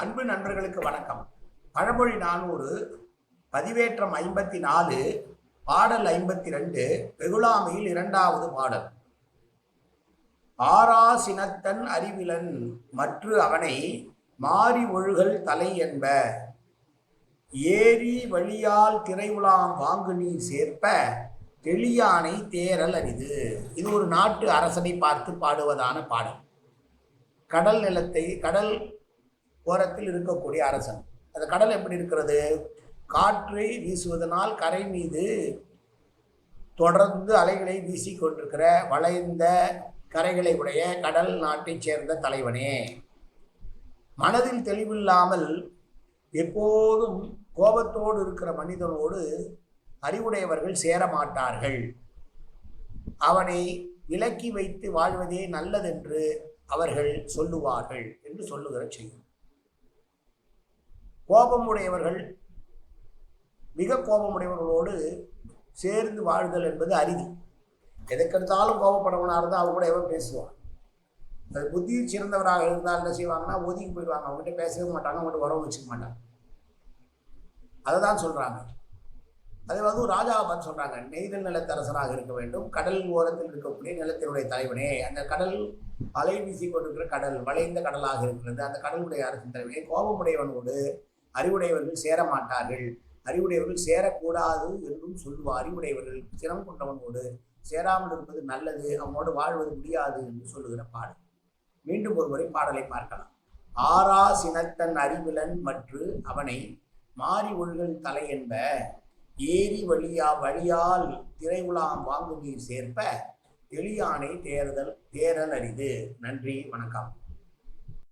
அன்பு நண்பர்களுக்கு வணக்கம். பழமொழி நானூறு பதிவேற்றம் ஐம்பத்தி நாலு பாடல் ஐம்பத்தி ரெண்டு வெகுளாமையில் இரண்டாவது பாடல். ஆரா சினத்தன் அறிவிலன் மற்று அவனை மாறி ஒழுகல் தலை என்ப. ஏரி வழியால் திரைவுலாம் வாங்கு நீர் சேர்ப்ப தெளியானை தேரல் அரிது. இது ஒரு நாட்டு அரசனை பார்த்து பாடுவதான பாடல். கடல் நிலத்தை கடல் ஓரத்தில் இருக்கக்கூடிய அரசன். அந்த கடல் எப்படி இருக்கிறது? காற்றை வீசுவதனால் கரை மீது தொடர்ந்து அலைகளை வீசி கொண்டிருக்கிற வளைந்த கரைகளை உடைய கடல் நாட்டைச் சேர்ந்த தலைவனே. மனதில் தெளிவில்லாமல் எப்போதும் கோபத்தோடு இருக்கிற மனிதனோடு அறிவுடையவர்கள் சேர மாட்டார்கள். அவனை விலக்கி வைத்து வாழ்வதே நல்லதென்று அவர்கள் சொல்லுவார்கள் என்று சொல்லுகிற செய்யும் கோபமுடையவர்கள் மிக கோபமுடையவர்களோடு சேர்ந்து வாழ்தல் என்பது அரிதி. எதுக்கெடுத்தாலும் கோபப்படவனாக இருந்தால் அவங்க கூட எவன் பேசுவான்? அது புத்தி சிறந்தவராக இருந்தால் என்ன செய்வாங்கன்னா ஒதுக்கி போயிடுவாங்க. அவங்ககிட்ட பேசவே மாட்டாங்க அவங்ககிட்ட உறவு வச்சுக்க மாட்டாங்க. அதை தான் சொல்கிறாங்க அதே வந்து ராஜாவை பார்த்து சொல்கிறாங்க நெய்தல் நிலத்தரசனாக இருக்க வேண்டும். கடல் ஓரத்தில் இருக்கக்கூடிய நிலத்தினுடைய தலைவனே. அந்த கடல் அலை வீசி கொண்டிருக்கிற கடல் வளைந்த கடலாக இருக்கிறது. அந்த கடலுடைய அரசின் தலைவனே. கோபமுடையவனோடு அறிவுடையவர்கள் சேர மாட்டார்கள் அறிவுடையவர்கள் சேரக்கூடாது என்றும் சொல்லுவார். அறிவுடையவர்கள் சிரமம் கொண்டவனோடு சேராமல் இருப்பது நல்லது அவனோடு வாழ்வது முடியாது என்று சொல்லுகிற பாடல். மீண்டும் ஒருமுறை பாடலை பார்க்கலாம். ஆரா சினத்தன் அறிவிலன் மற்றும் அவனை மாறி ஒழுகல் தலை என்ப ஏரி வழியா வழியால் திரைவுலாம் வாங்கு நீர் சேர்ப்ப எளியானை தேர்தல் தேரல் அரிது. நன்றி வணக்கம்.